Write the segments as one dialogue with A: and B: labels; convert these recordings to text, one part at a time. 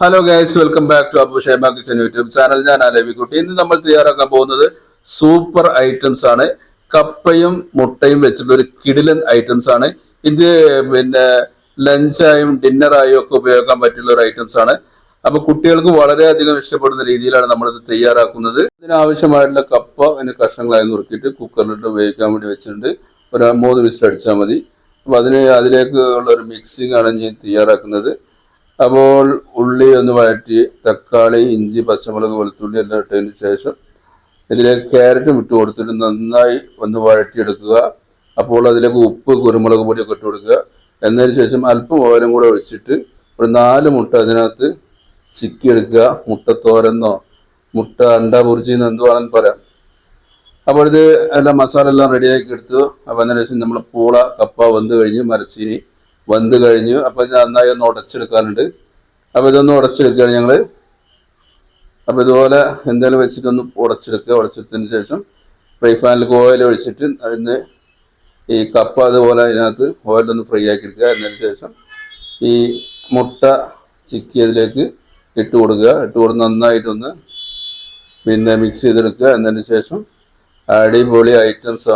A: Hello guys welcome back to Abu Shema kitchen YouTube channel ഞാൻ അലവിക്കുട്ടി ഇന്ന് നമ്മൾ തയ്യാറാക്കാൻ പോകുന്നത് സൂപ്പർ ഐറ്റംസ് ആണ്. കപ്പയും മുട്ടയും വെച്ചിട്ടുള്ള ഒരു കിടിലൻ ഐറ്റംസ് ആണ്. ഇത് പിന്നെ ലഞ്ചായും ഡിന്നറായും ഒക്കെ ഉപയോഗിക്കാൻ പറ്റുന്ന ഒരു ഐറ്റംസ് ആണ്. അപ്പൊ കുട്ടികൾക്ക് വളരെയധികം ഇഷ്ടപ്പെടുന്ന രീതിയിലാണ് നമ്മളിത് തയ്യാറാക്കുന്നത്. ഇതിനാവശ്യമായിട്ടുള്ള കപ്പ അതിന് കഷ്ണങ്ങളായി നുറുക്കിയിട്ട് കുക്കറിലിട്ട് ഉപയോഗിക്കാൻ വേണ്ടി വെച്ചിട്ടുണ്ട്. ഒരു മൂന്ന് വിസിൽ അടിച്ചാൽ മതി. അപ്പൊ അതിന് അതിലേക്ക് ഉള്ള ഒരു മിക്സിംഗ് ആണ് ഞാൻ തയ്യാറാക്കുന്നത്. അപ്പോൾ ഉള്ളി ഒന്ന് വഴറ്റി തക്കാളി ഇഞ്ചി പച്ചമുളക് വെളുത്തുള്ളി എല്ലാം ഇട്ടതിന് ശേഷം ഇതിലേക്ക് ക്യാരറ്റും ഇട്ട് കൊടുത്തിട്ട് നന്നായി ഒന്ന് വഴറ്റിയെടുക്കുക. അപ്പോൾ അതിലേക്ക് ഉപ്പ് കുരുമുളക് പൊടിയൊക്കെ ഇട്ട് കൊടുക്കുക. എന്നതിന് ശേഷം അല്പം ഓരം കൂടെ ഒഴിച്ചിട്ട് ഒരു നാല് മുട്ട അതിനകത്ത് ചിക്കി എടുക്കുക മുട്ടത്തോരെന്നോ മുട്ട അണ്ട പൊറിച്ചെന്നോ എന്തുവാണെന്ന് പറയാം. അപ്പോൾ ഇത് എല്ലാം മസാല എല്ലാം റെഡിയാക്കി എടുത്തു. അപ്പോൾ അതിന് ശേഷം നമ്മൾ പൂള കപ്പ വെന്ത് കഴിഞ്ഞ് മരച്ചീനി. വെന്ത് കഴിഞ്ഞു. അപ്പോൾ ഇത് നന്നായി ഒന്ന് ഉടച്ചെടുക്കാനുണ്ട്. അപ്പോൾ ഇതൊന്ന് ഉടച്ചെടുക്കുകയാണ് ഞങ്ങൾ അപ്പോൾ ഇതുപോലെ എന്തെങ്കിലും വെച്ചിട്ടൊന്ന് ഉടച്ചെടുക്കുക. ഉടച്ചെടുത്തതിന് ശേഷം ഫ്രൈ പാനിലേക്ക് ഓയിൽ ഒഴിച്ചിട്ട് അതിന് ഈ കപ്പ അതുപോലെ അതിനകത്ത് ഓയിലൊന്ന് ഫ്രൈ ആക്കി എടുക്കുക. എന്നതിന് ശേഷം ഈ മുട്ട ചിക്കി അതിലേക്ക് ഇട്ട് കൊടുക്കുക. ഇട്ട് കൊടുത്ത് നന്നായിട്ടൊന്ന് പിന്നെ മിക്സ് ചെയ്തെടുക്കുക. എന്നതിന് ശേഷം അടിപൊളി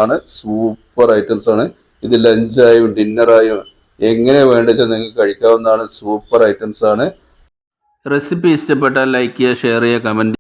A: ആണ്. സൂപ്പർ ഐറ്റംസ് ആണ്. ഇത് ലഞ്ചായും ഡിന്നറായും എങ്ങനെ വേണ്ടിച്ചാൽ നിങ്ങൾക്ക് കഴിക്കാവുന്നതാണ് സൂപ്പർ ഐറ്റംസ് ആണ് റെസിപ്പി ഇഷ്ടപ്പെട്ടാൽ ലൈക്ക് ചെയ്യുക ഷെയർ ചെയ്യുക കമന്റ്